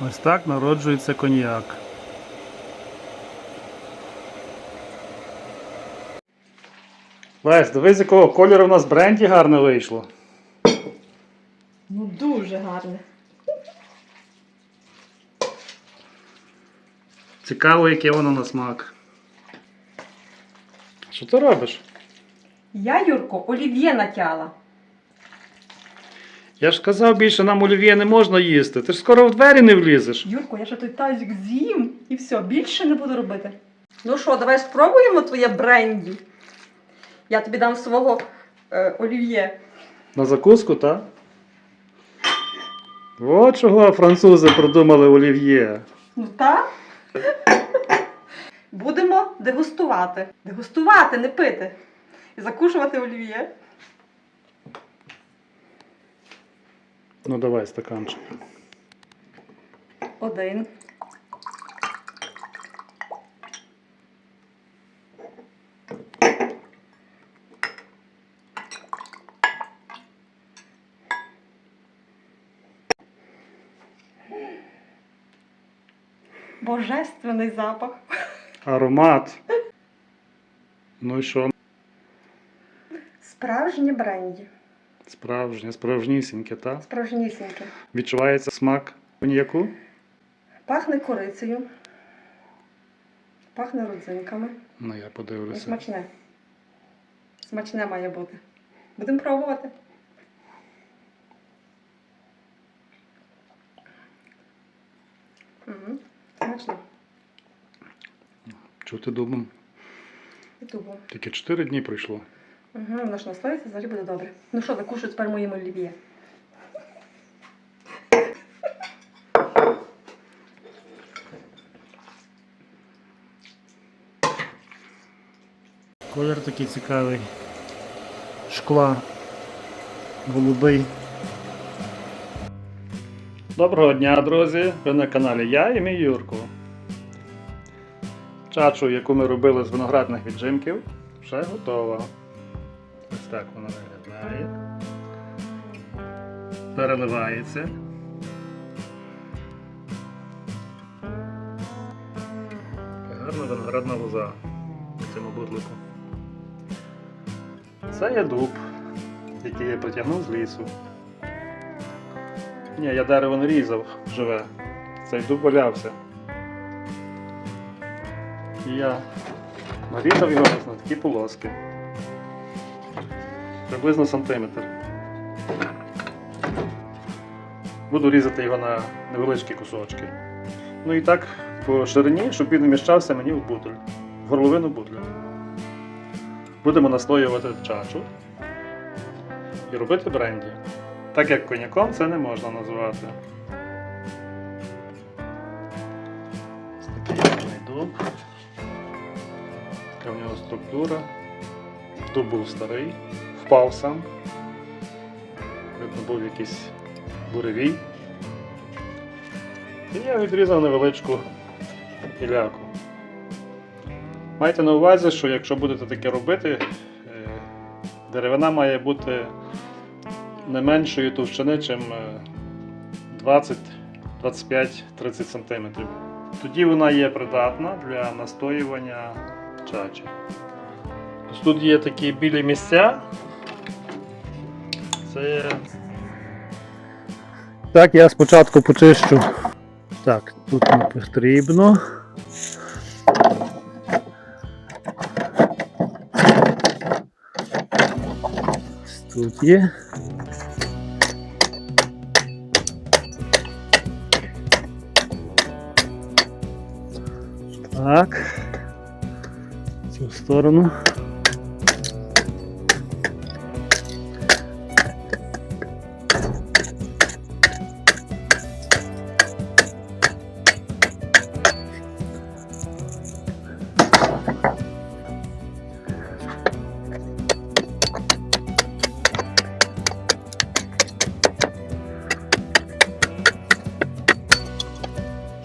Ось так народжується коньяк. Лесь, дивись, якого кольору у нас бренді гарне вийшло. Ну дуже гарне. Цікаво, яке воно на смак. Що ти робиш? Я, Юрко, олів'є натяла. Я ж казав більше, нам олів'є не можна їсти. Ти ж скоро в двері не влізеш. Юрко, я ще той тазик з'їм і все, більше не буду робити. Ну що, давай спробуємо твоє бренді. Я тобі дам свого е, олів'є. На закуску, так? От чого французи придумали олів'є. Ну так. Будемо дегустувати. Дегустувати, не пити. І закушувати олів'є. Ну давай стаканчик. Один. Божественний запах. Аромат. Ну і що? Справжнє бренді. Справжнє, справжнісіньке, так? Справжнісіньке. Відчувається смак коньяку? Пахне корицею. Пахне родзинками. Ну я І подивлюся. смачне. Смачне має бути. Будемо пробувати. Угу. Смачно. Чого ти думав? І тубо. Тільки 4 дні пройшло. Угу, воно ж настоїться, взагалі буде добре. Ну що, закушують тепер моїм олів'є. Колір такий цікавий. Шкла. Голубий. Доброго дня, друзі! Ви на каналі Я і мій Юрко. Чачу, яку ми робили з виноградних віджимків, вже готова. Переливається. Гарна виноградна лоза в цьому будлику. Це є дуб, який я потягнув з лісу. Ні, я дерево не різав живе. Цей дуб валявся. І я нарізав його на такі полоски. Приблизно сантиметр. Буду різати його на невеличкі кусочки. Ну і так по ширині, щоб він вміщався мені в бутиль, в горловину бутля. Будемо настоювати чачу і робити бренді. Так як коньяком це не можна називати. Ось такий гарний дуб. Така в нього структура. Дуб був старий, впав сам. Видно, був якийсь буревій. І я відрізав невеличку гіляку. Майте на увазі, що якщо будете таке робити, е, деревина має бути не меншої товщини, ніж 20, 25, 30 см. Тоді вона є придатна для настоювання чачі. Тут є такі білі місця. Це. Так, я спочатку почищу. Так, тут не потрібно. Тут є. Так. В цю сторону.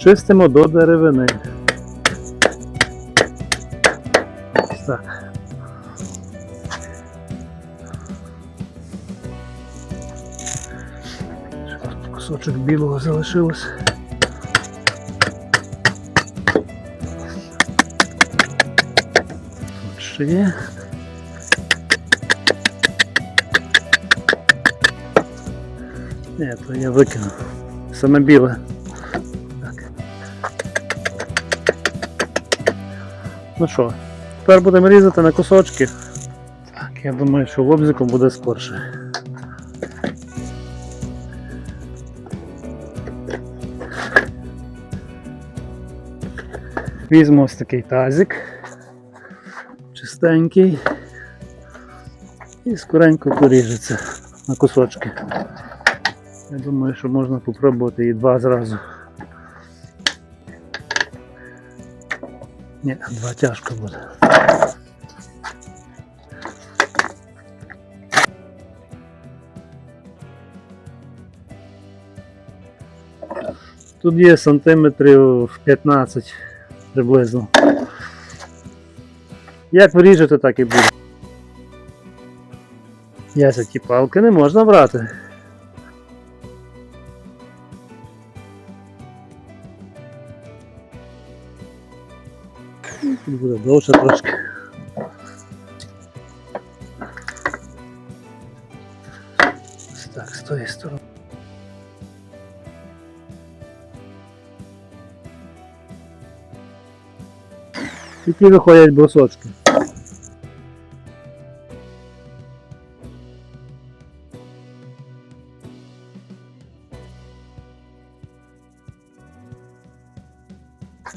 чистимо до деревини. Так. Кусочок білого залишилось. Тут ще є. Ні, то я викину. Саме біле. Ну що, тепер будемо різати на кусочки. Так, я думаю, що лобзиком буде скорше. Візьму ось такий тазик. Чистенький. І скоренько поріжеться на кусочки. Я думаю, що можна попробувати і два зразу. Ні, два тяжко буде. Тут є сантиметрів 15 приблизно. Як виріжете, так і буде. Яся, ті палки не можна брати. Тут буде довше трошки. Ось Так, з тої сторони. Які виходять брусочки.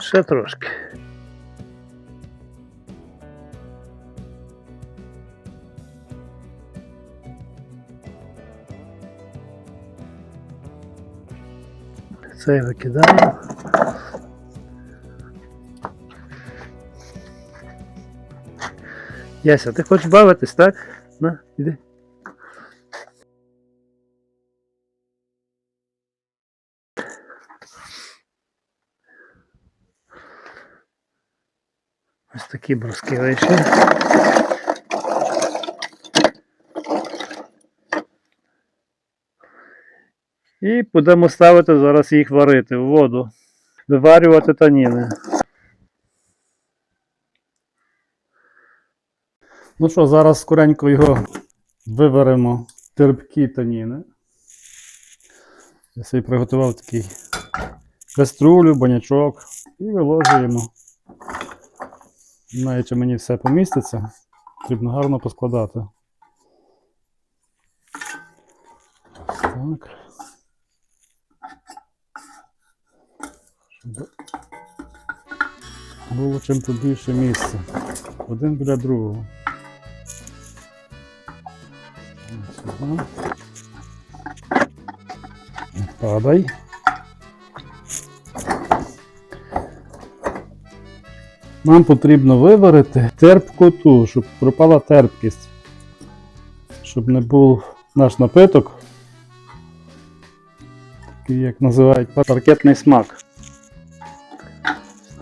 Ще трошки. Це я викидаю. Яся, ти хочеш бавитись, так? На, іди. Ось такі бруски вийшли. І будемо ставити зараз їх варити в воду, виварювати таніни. Ну що, зараз скоренько його виваримо терпкі таніни. Я собі приготував такий каструлю, банячок і виложуємо. Чи мені все поміститься. Потрібно гарно поскладати. Так. Було чим побільше місця. Один біля другого. Падай. Нам потрібно виварити терпкоту, щоб пропала терпкість. Щоб не був наш напиток. Такий, як називають паркетний смак.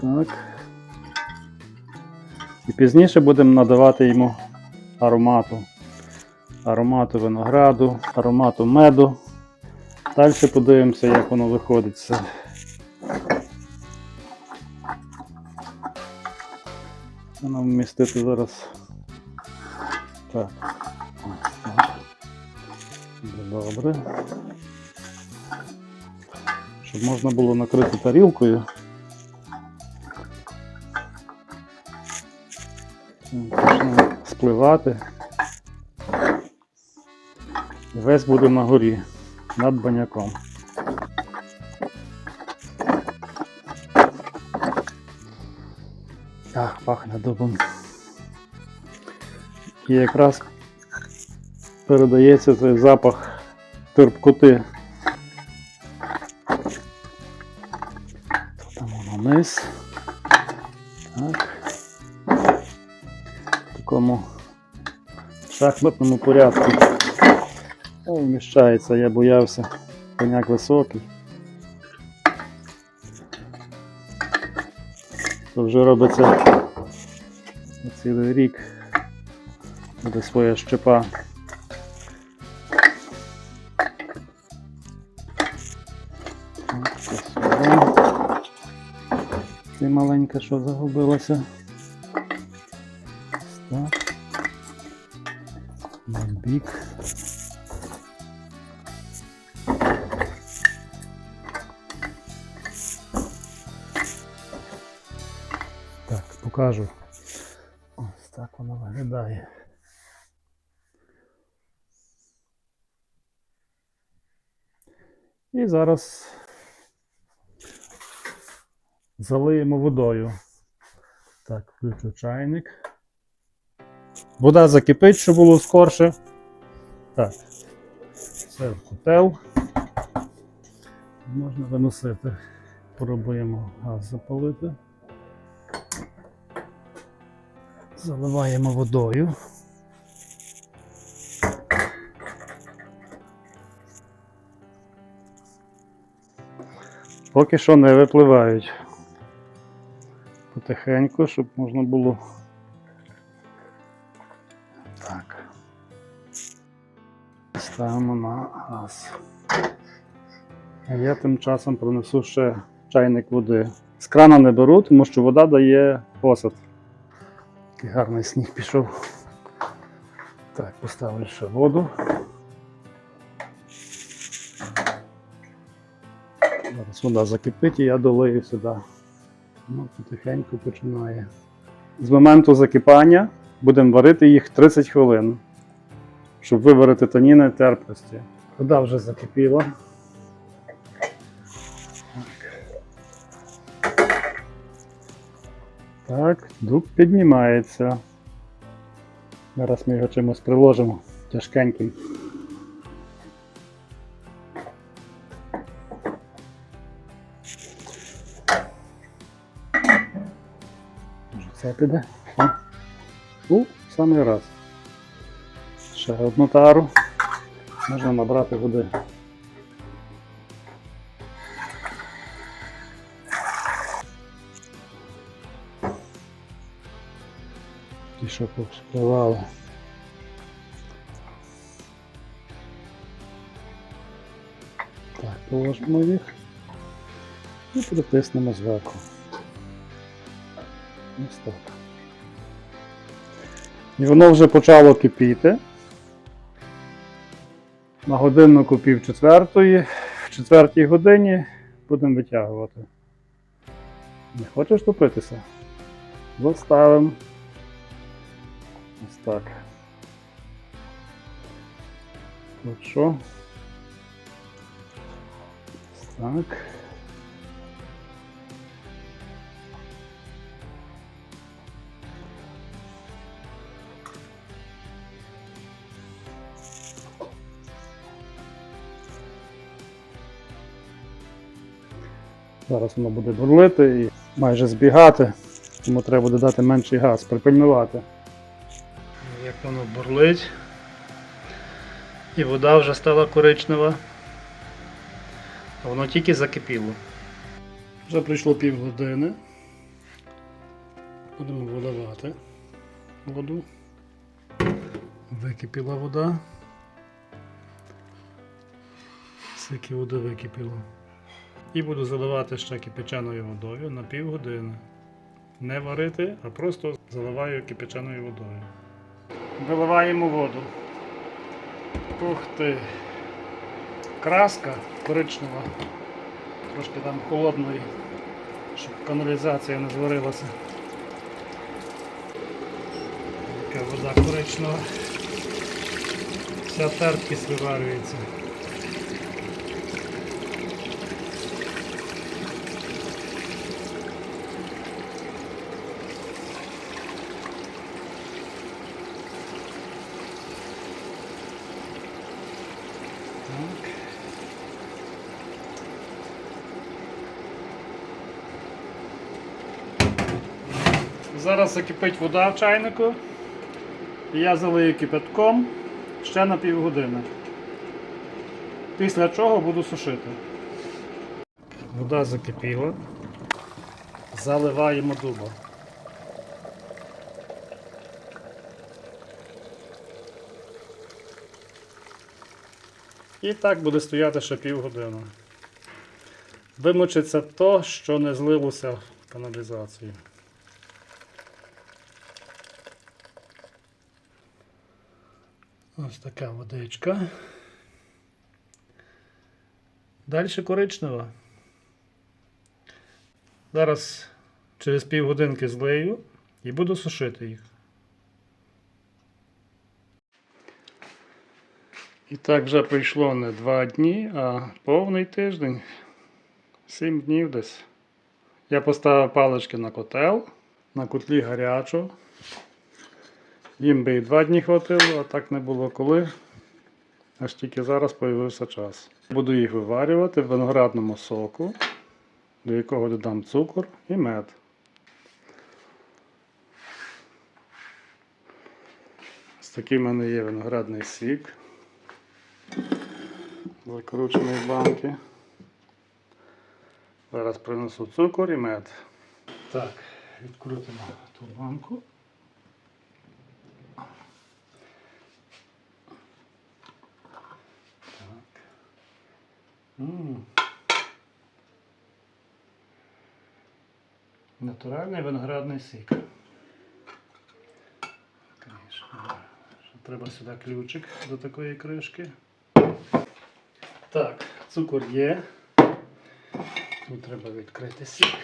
Так. І пізніше будемо надавати йому аромату. Аромату винограду, аромату меду. Далі подивимося, як воно виходить все. Вмістити зараз. Так. Добре. Щоб можна було накрити тарілкою. Почне спливати. Весь буде на горі над баняком. Так, пахне дубом. І якраз передається цей запах терпкоти. Там воно вниз. Такому шахматному порядку. О, вміщається, я боявся. Коняк високий. То вже робиться цілий рік. Буде своя щепа. Це маленька, що загубилася. Бік. Так, покажу. Ось так воно виглядає. І зараз залиємо водою. Так, включу чайник. Вода закипить, щоб було скорше. Так. Це в котел. Можна виносити. Пробуємо газ запалити. Заливаємо водою. Поки що не випливають. Потихеньку, щоб можна було. Ставимо на газ. Я тим часом принесу ще чайник води. З крана не беру, тому що вода дає посад. Який гарний сніг пішов. Так, поставлю ще воду. Зараз вода закипить і я долию сюди. Ну, потихеньку починає. З моменту закипання будемо варити їх 30 хвилин, щоб виварити таніни терпкості. Вода вже закипіла. Так, дуб піднімається. Зараз ми його чимось приложимо тяжкеньким. Може це піде? О. У, самий раз. Ще одну тару. Можна набрати води. Ті, що повспливали. Так, положимо їх і притиснемо зверху. Ось так. І воно вже почало кипіти. На годиннику пів четвертої, в четвертій годині будемо витягувати. Не хочеш топитися? Заставимо. Ось так. Тут що? Ось так. Зараз воно буде бурлити і майже збігати, тому треба буде дати менший газ, припильнувати. Як воно бурлить. І вода вже стала коричнева. А воно тільки закипіло. Вже пройшло півгодини. Будемо виливати воду. Википіла вода. Скільки води википіло. І буду заливати ще кипяченою водою на півгодини. Не варити, а просто заливаю кипяченою водою. Виливаємо воду. Ух ти. Краска коричнева. Трошки там холодної, щоб каналізація не зварилася. Така вода коричнева. Вся терпкість виварюється. Зараз закипить вода в чайнику. І я залию кипятком ще на півгодини. Після чого буду сушити. Вода закипіла. Заливаємо дуба. І так буде стояти ще півгодини. Вимочиться то, що не злилося в каналізацію. Ось така водичка. Далі коричнева. Зараз через півгодинки злию і буду сушити їх. І так вже пройшло не два дні, а повний тиждень. Сім днів десь. Я поставив палички на котел, на котлі гарячу. Їм би і два дні хватило, а так не було коли. Аж тільки зараз з'явився час. Буду їх виварювати в виноградному соку, до якого додам цукор і мед. Ось такий в мене є виноградний сік. Закручений в банки. Зараз принесу цукор і мед. Так, відкрутимо ту банку. Натуральний виноградний сік. Треба сюди ключик до такої кришки. Так, цукор є. Тут треба відкрити сік.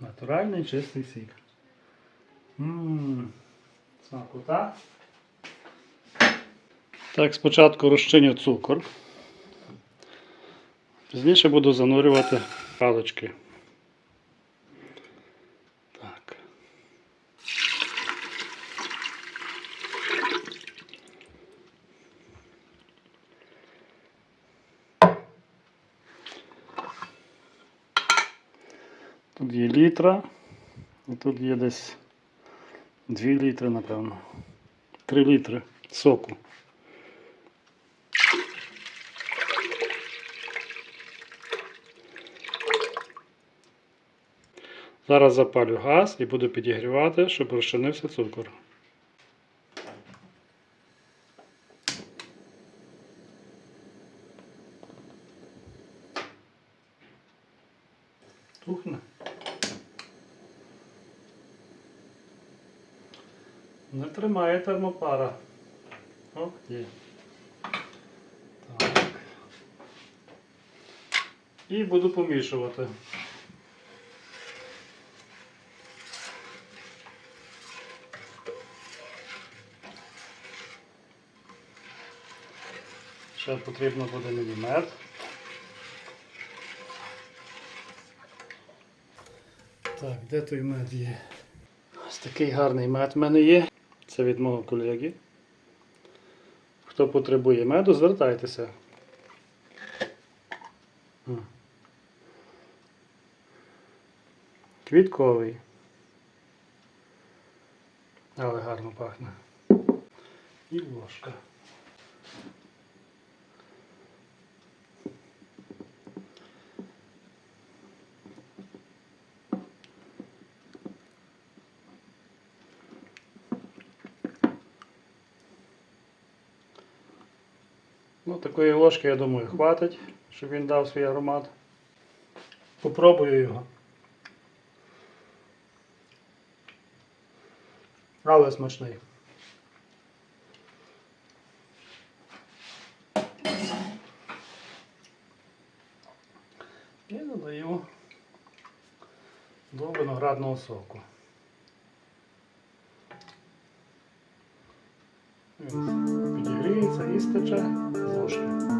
Натуральний чистий сік. Смакота. Так, спочатку розчиню цукор. Пізніше буду занурювати палички. Так. Тут є літра, і тут є десь 2 літри, напевно. 3 літри соку. Зараз запалю газ і буду підігрівати, щоб розчинився цукор. Термопара. О, є. Так. І буду помішувати. Ще потрібно буде мені мед. Так, де той мед є? Ось такий гарний мед в мене є. Це від мого колеги. Хто потребує меду, звертайтеся. Квітковий. Але гарно пахне. І ложка. Такої ложки, я думаю, хватить, щоб він дав свій аромат. Попробую його. Але смачний. І додаю до виноградного соку. Підігріється і стече з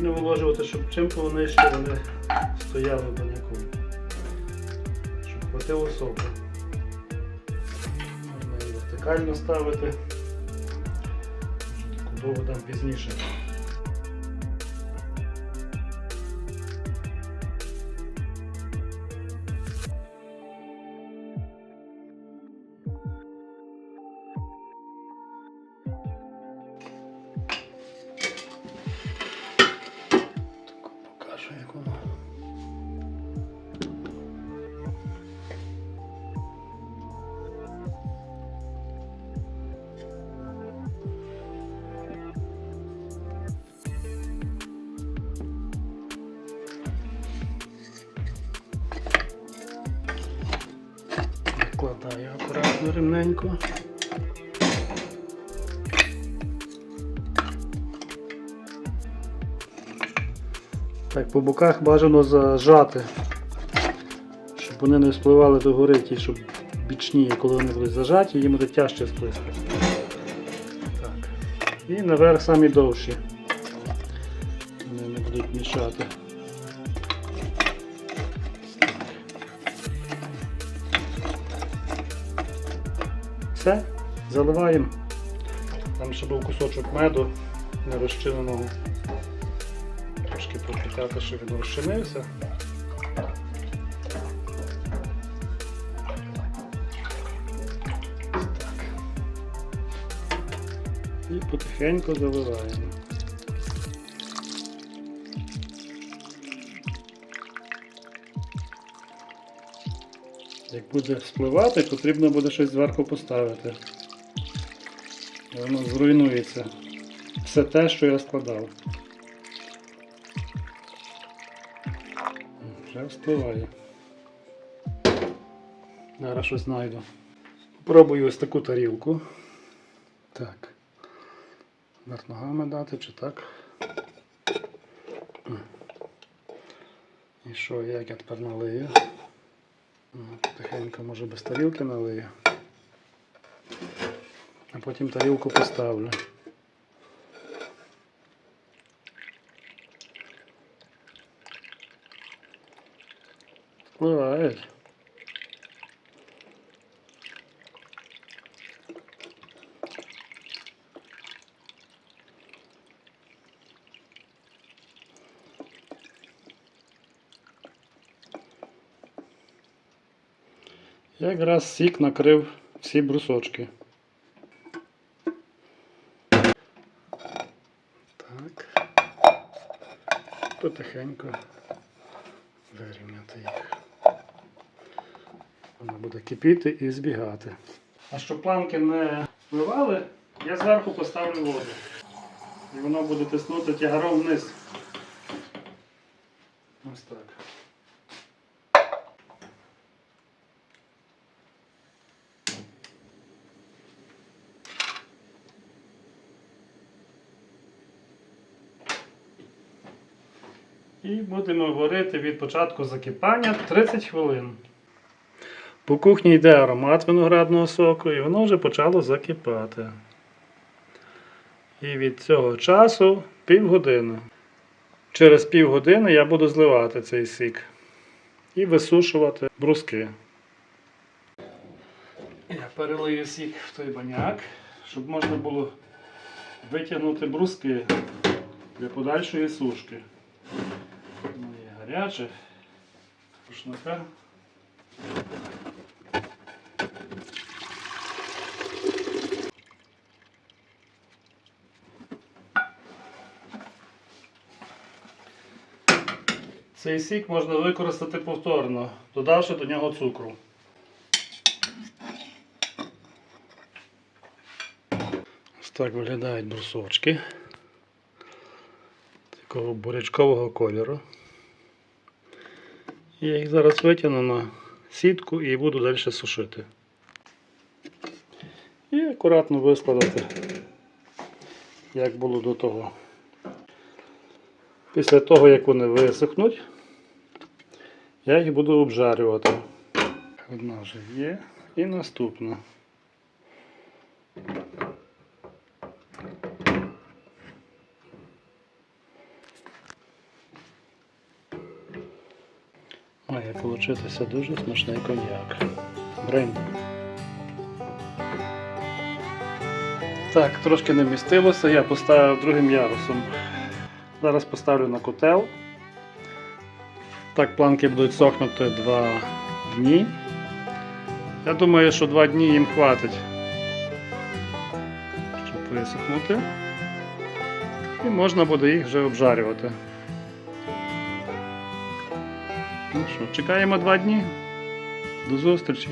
Щільно виложувати, щоб чим повнижче вони стояли в баняку. Щоб хватило соку. Можна її вертикально ставити. Довго там пізніше. Акуратно рівненько. Так, по боках бажано зажати, щоб вони не спливали до гори, ті, щоб бічні, коли вони будуть зажаті, їм буде тяжче сплисти. Так. І наверх самі довші. Вони не будуть мішати. Заливаємо. Там ще був кусочок меду нерозчиненого. Трошки пропікати, щоб він розчинився. І потихеньку заливаємо. Як буде спливати, потрібно буде щось зверху поставити. Воно зруйнується. Все те, що я складав. Вже вспливає. Зараз щось знайду. Попробую ось таку тарілку. Так. Вверх ногами дати чи так. І що, як я тепер налию? Ну, Тихенько, може без тарілки налию. А потім тарілку поставлю. Впливають. Якраз сік накрив всі брусочки. Потихеньку вирівняти їх. Вона буде кипіти і збігати. А щоб планки не впливали, я зверху поставлю воду. І воно буде тиснути тягаром вниз. Ось так. І будемо варити від початку закипання 30 хвилин. По кухні йде аромат виноградного соку, і воно вже почало закипати. І від цього часу півгодини. Через півгодини я буду зливати цей сік і висушувати бруски. Я перелию сік в той баняк, щоб можна було витягнути бруски для подальшої сушки. Гаряче. Рушника. Цей сік можна використати повторно, додавши до нього цукру. Ось так виглядають брусочки такого бурячкового кольору. Я їх зараз витягну на сітку і буду далі сушити. І акуратно вискладати, як було до того. Після того, як вони висохнуть, я їх буду обжарювати. Одна вже є і наступна. має получитися дуже смачний коньяк. Бренді. Так, трошки не вмістилося, я поставив другим ярусом. Зараз поставлю на котел. Так, планки будуть сохнути 2 дні. Я думаю, що 2 дні їм хватить, щоб висохнути. І можна буде їх вже обжарювати. Ну що, чекаємо два дні. До зустрічі.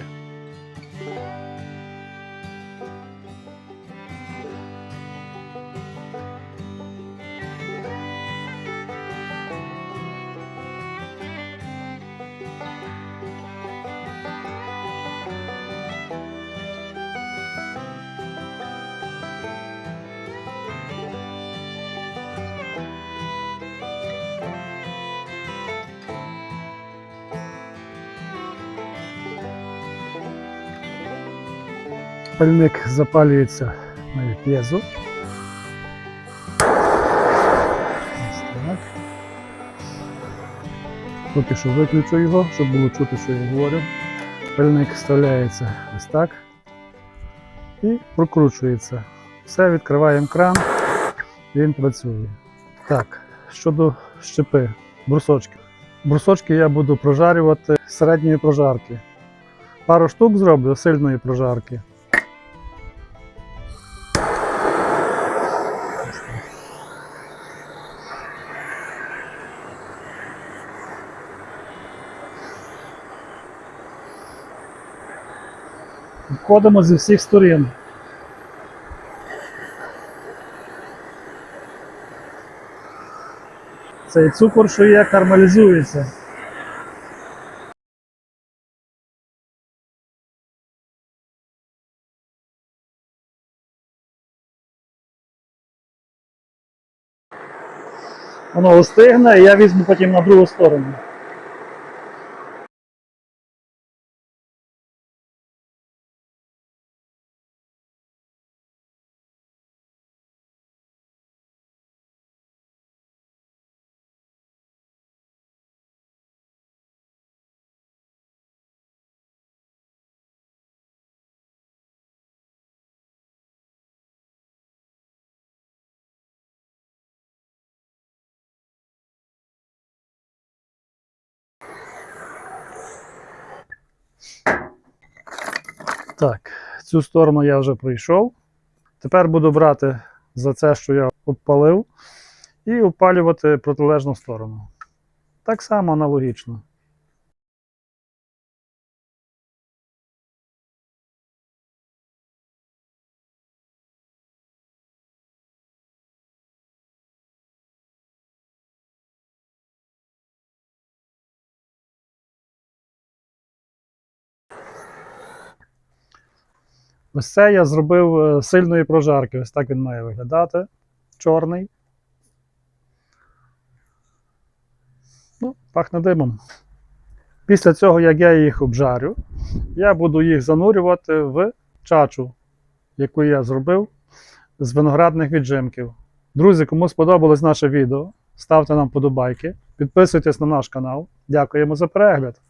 Пальник запалюється на п'єзу. Поки що виключу його, щоб було чути, що я говорю. Пальник вставляється ось так і прокручується. Все, відкриваємо кран, він працює. Так, щодо щепи, брусочки. Брусочки я буду прожарювати середньої прожарки. Пару штук зроблю сильної прожарки. Входимо зі всіх сторін. Цей цукор, що є, кармелізується. Воно остигне, і я візьму потім на другу сторону. Так, цю сторону я вже пройшов. Тепер буду брати за це, що я обпалив, і опалювати протилежну сторону. Так само аналогічно. Ось це я зробив е, сильної прожарки. Ось так він має виглядати. Чорний. Ну, пахне димом. Після цього, як я їх обжарю, я буду їх занурювати в чачу, яку я зробив з виноградних віджимків. Друзі, кому сподобалось наше відео, ставте нам подобайки, підписуйтесь на наш канал. Дякуємо за перегляд.